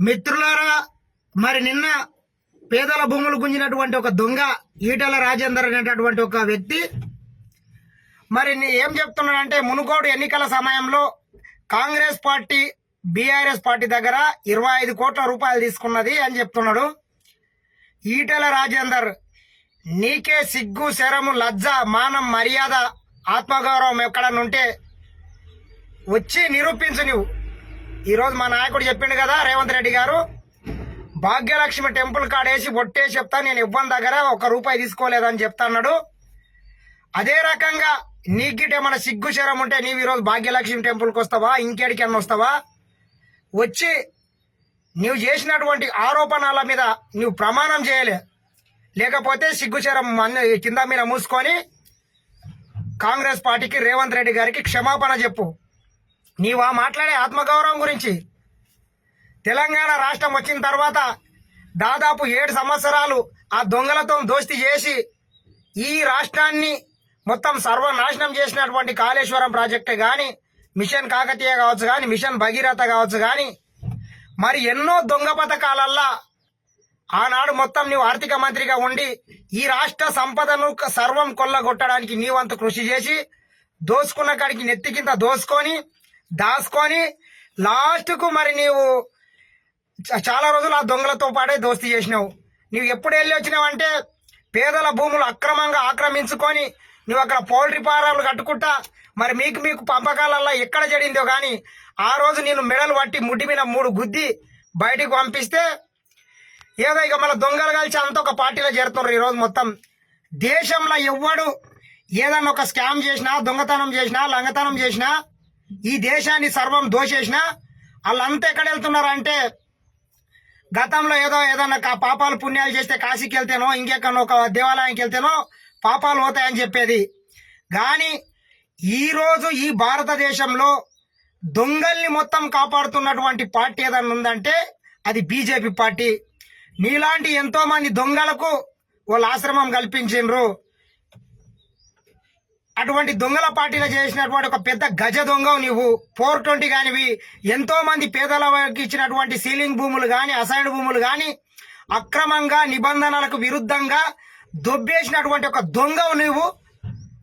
మిత్రులారా మరి నిన్న పేదల భూములు గుంజినటువంటి ఒక దొంగ ఈటల రాజేందర్ అనేటటువంటి ఒక వ్యక్తి మరి ఏం చెప్తున్నాడంటే మునుగోడు ఎన్నికల సమయంలో కాంగ్రెస్ పార్టీ బీఆర్ఎస్ పార్టీ దగ్గర ఇరవై ఐదు కోట్ల రూపాయలు తీసుకున్నది అని చెప్తున్నాడు. ఈటల రాజేందర్ నీకే సిగ్గు శరము లజ్జ మానం మర్యాద ఆత్మగౌరవం ఎక్కడనుంటే వచ్చి నిరూపించు నువ్వు ఈరోజు మా నాయకుడు చెప్పిండు కదా రేవంత్ రెడ్డి గారు భాగ్యలక్ష్మి టెంపుల్ కాడేసి ఒట్టేసి చెప్తా నేను ఇవ్వని దగ్గర ఒక రూపాయి తీసుకోలేదని చెప్తాన్నాడు అదే రకంగా నీకిటే మన సిగ్గు శరం ఉంటే నీవు ఈరోజు భాగ్యలక్ష్మి టెంపుల్కి వస్తావా ఇంకేడికన్నా వస్తావా? వచ్చి నీవు చేసినటువంటి ఆరోపణల మీద నువ్వు ప్రమాణం చేయలే. లేకపోతే సిగ్గుచరం కింద మీద మూసుకొని కాంగ్రెస్ పార్టీకి రేవంత్ రెడ్డి గారికి క్షమాపణ చెప్పు. నీవా మాట్లాడే ఆత్మగౌరవం గురించి. తెలంగాణ రాష్ట్రం వచ్చిన తర్వాత దాదాపు ఏడు సంవత్సరాలు ఆ దొంగలతో దోస్తి చేసి ఈ రాష్ట్రాన్ని మొత్తం సర్వనాశనం చేసినటువంటి కాళేశ్వరం ప్రాజెక్టు కానీ మిషన్ కాకతీయ కావచ్చు కానీ మిషన్ భగీరథ కావచ్చు కానీ మరి ఎన్నో దొంగ పథకాలల్లా ఆనాడు మొత్తం నీవు ఆర్థిక మంత్రిగా ఉండి ఈ రాష్ట్ర సంపదను సర్వం కొల్లగొట్టడానికి నీవంత కృషి చేసి దోసుకున్న కాడికి నెత్తికింత దోసుకొని దాచుకొని లాస్ట్కు మరి నీవు చ- చాలా రోజులు ఆ దొంగలతో పాటే దోస్తీ చేసినావు. నువ్వు ఎప్పుడు వెళ్ళి వచ్చినావంటే పేదల భూములు అక్రమంగా ఆక్రమించుకొని నువ్వు అక్కడ పౌల్ట్రీ ఫారాలు కట్టుకుంటా మరి మీకు మీకు పంపకాలల్లో ఎక్కడ జడిందో కానీ ఆ రోజు నేను మెడలు పట్టి ముడ్డి మీద మూడు గుద్ది బయటికి పంపిస్తే ఏదో ఇక మన దొంగలు కలిసి అంత ఒక పార్టీలో చేరుతున్నారు ఈరోజు మొత్తం. దేశంలో ఎవ్వడు ఏదన్నా ఒక స్కామ్ చేసినా దొంగతనం చేసినా లంగతనం చేసినా ఈ దేశాన్ని సర్వం దోషేసినా వాళ్ళంతా ఎక్కడ వెళ్తున్నారంటే గతంలో ఏదో ఏదన్నా కా- పాపాలు పుణ్యాలు చేస్తే కాశీకి వెళ్తేనో ఇంకెక్కడో ఒక దేవాలయానికి వెళ్తేనో పాపాలు పోతాయని చెప్పేది. కానీ ఈరోజు ఈ భారతదేశంలో దొంగల్ని మొత్తం కాపాడుతున్నటువంటి పార్టీ ఏదన్నా ఉందంటే అది బీజేపీ పార్టీ. నీలాంటి ఎంతోమంది దొంగలకు వాళ్ళ ఆశ్రమం కల్పించిండ్రు. అటువంటి దొంగల పార్టీలో చేసినటువంటి ఒక పెద్ద గజ దొంగవు నీవు. ఫోర్ ట్వంటీ కానివి. ఎంతో మంది పేదల ఇచ్చినటువంటి సీలింగ్ భూములు కానీ అసైన్ భూములు కానీ అక్రమంగా నిబంధనలకు విరుద్ధంగా దొబ్బేసినటువంటి ఒక దొంగవు నీవు.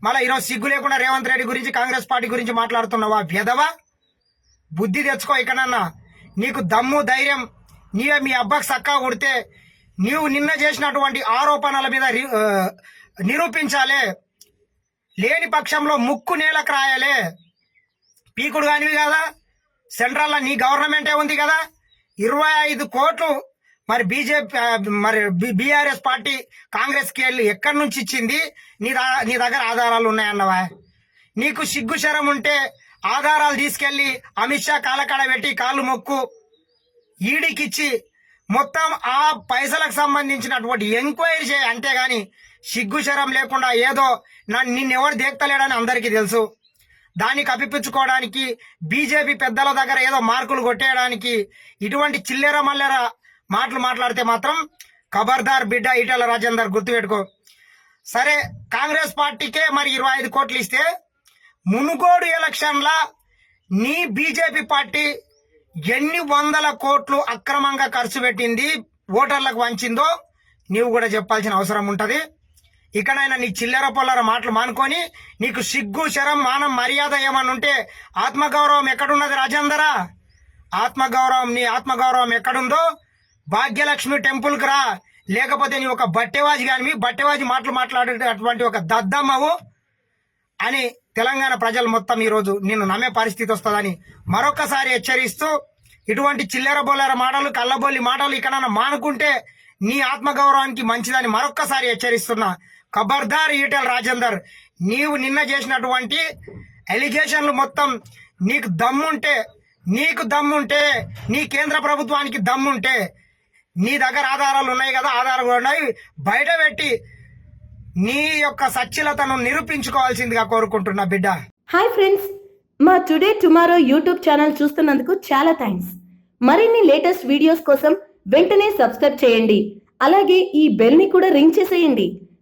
మళ్ళీ ఈరోజు సిగ్గు లేకుండా రేవంత్ రెడ్డి గురించి కాంగ్రెస్ పార్టీ గురించి మాట్లాడుతున్నావా వ్యధవా బుద్ధి తెచ్చుకో ఇక్కడన్నా నీకు దమ్ము ధైర్యం నీవే మీ అబ్బాకి సక్కా కొడితే నీవు నిన్న చేసినటువంటి ఆరోపణల మీద నిరూపించాలే. లేని పక్షంలో ముక్కు నేలకు రాయాలే పీకుడు కానివి కదా సెంట్రల్లో నీ గవర్నమెంటే ఉంది కదా. ఇరవై ఐదు కోట్లు మరి బీజేపీ మరి బీఆర్ఎస్ పార్టీ కాంగ్రెస్కి వెళ్ళి ఎక్కడి నుంచి ఇచ్చింది? నీ దా నీ దగ్గర ఆధారాలు ఉన్నాయన్నవా? నీకు సిగ్గు శరం ఉంటే ఆధారాలు తీసుకెళ్ళి అమిత్ షా కాలకాడ పెట్టి కాళ్ళు మొక్కు. ఈడీకిచ్చి మొత్తం ఆ పైసలకు సంబంధించినటువంటి ఎంక్వైరీ చేయ అంతేగాని సిగ్గుశరం లేకుండా ఏదో నన్ను నిన్నెవరు దేక్తలేడని అందరికీ తెలుసు. దాన్ని అప్పిపించుకోవడానికి బీజేపీ పెద్దల దగ్గర ఏదో మార్కులు కొట్టేయడానికి ఇటువంటి చిల్లెర మల్లెర మాటలు మాట్లాడితే మాత్రం ఖబర్దార్ బిడ్డ ఈటల రాజేందర్ గుర్తుపెట్టుకో. సరే కాంగ్రెస్ పార్టీకే మరి ఇరవై ఐదు కోట్లు ఇస్తే మునుగోడు ఎలక్షన్ల నీ బీజేపీ పార్టీ ఎన్ని వందల కోట్లు అక్రమంగా ఖర్చు పెట్టింది ఓటర్లకు వంచిందో నీవు కూడా చెప్పాల్సిన అవసరం ఉంటుంది. ఇకనైనా నీ చిల్లర పొల్లర మాటలు మానుకొని నీకు సిగ్గు శరం మానం మర్యాద ఏమన్నా ఉంటే ఆత్మగౌరవం ఎక్కడున్నది రాజేందరా? ఆత్మగౌరవం నీ ఆత్మగౌరవం ఎక్కడుందో భాగ్యలక్ష్మి టెంపుల్కి రా. లేకపోతే నీ ఒక బట్టెవాజి కానీ బట్టెవాజి మాటలు మాట్లాడేటటువంటి ఒక దద్దమ్మవు అని తెలంగాణ ప్రజలు మొత్తం ఈరోజు నిన్ను నమ్మే పరిస్థితి వస్తుందని మరొకసారి హెచ్చరిస్తూ ఇటువంటి చిల్లర బొల్లర మాటలు కళ్ళబొల్లి మాటలు ఇక్కడ మానుకుంటే నీ ఆత్మగౌరవానికి మంచిదని మరొక్కసారి హెచ్చరిస్తున్నా. ఖబర్దార్ ఈటెల్ రాజేందర్ నీవు నిన్న చేసినటువంటి ఎలిగేషన్లు మొత్తం నీకు దమ్ముంటే నీకు దమ్ముంటే నీ కేంద్ర ప్రభుత్వానికి దమ్ముంటే నీ దగ్గర ఆధారాలు ఉన్నాయి కదా ఆధారాలు ఉన్నాయి బయట పెట్టి నీ యొక్క సచ్ఛిలతను నిరూపించుకోవాల్సిందిగా కోరుకుంటున్నా బిడ్డ. హాయ్ ఫ్రెండ్స్ మా టుడే టుమారో యూట్యూబ్ ఛానల్ చూస్తున్నందుకు చాలా థ్యాంక్స్. మరిన్ని లేటెస్ట్ వీడియోస్ కోసం వెంటనే సబ్స్క్రైబ్ చేయండి. అలాగే ఈ బెల్ని కూడా రింగ్ చేసేయండి.